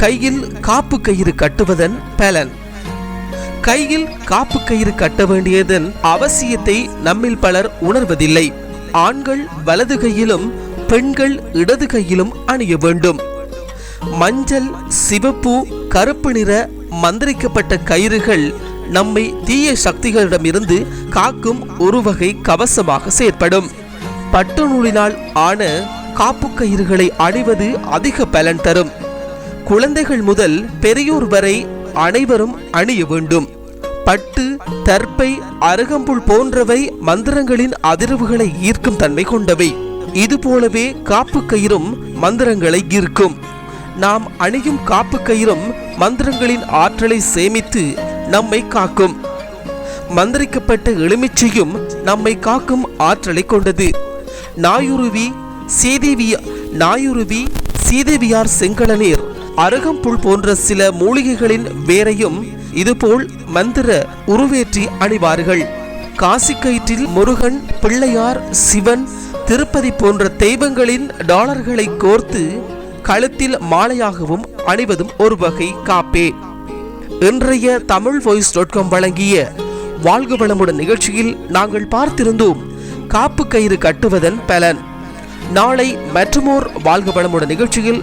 கையில் காப்பு கயிறு கட்டுவதன் பலன். கையில் காப்பு கயிறு கட்ட வேண்டியதன் அவசியத்தை நம்மில் பலர் உணர்வதில்லை. ஆண்கள் வலது கையிலும் பெண்கள் இடது கையிலும் அணிய வேண்டும். மஞ்சள் சிவப்பு கருப்பு நிற மந்திரிக்கப்பட்ட கயிறுகள் நம்மை தீய சக்திகளிடமிருந்து காக்கும் ஒரு வகை கவசமாக செயற்படும். பட்டு நூலினால் ஆன காப்பு கயிறுகளை அணிவது அதிக பலன் தரும். குழந்தைகள் முதல் பெரியோர் வரை அனைவரும் அணிய வேண்டும். பட்டு தற்பை அருகம்புல் போன்றவை மந்திரங்களின் அதிர்வுகளை ஈர்க்கும் தன்மை கொண்டவை. இது போலவே காப்பு கயிறும் மந்திரங்களை ஈர்க்கும். நாம் அணியும் காப்பு கயிறும் மந்திரங்களின் ஆற்றலை சேமித்து நம்மை காக்கும். மந்திரிக்கப்பட்ட எலுமிச்சையும் நம்மை காக்கும் ஆற்றலை கொண்டது. நாயுருவி சீதேவி நாயுருவி சீதேவியார் செங்கலநீர் அருகம்புல் போன்ற சில மூலிகைகளின் வேரையும் இதுபோல் மந்திர உருவேற்றி அணிவார்கள். காசிக்கயிற்றில் முருகன் பிள்ளையார் சிவன் திருப்பதி போன்ற தெய்வங்களின் டாலர்களை கோர்த்து கழுத்தில் மாலையாகவும் அணிவதும் ஒரு வகை காப்பே. இன்றைய தமிழ் வாய்ஸ் டாட் காம் வழங்கிய வாழ்க வளமுடன் நிகழ்ச்சியில் நாங்கள் பார்த்திருந்தோம் காப்பு கயிறு கட்டுவதன் பலன். நாளை மற்றுமோர் வாழ்க வளமுடன் நிகழ்ச்சியில்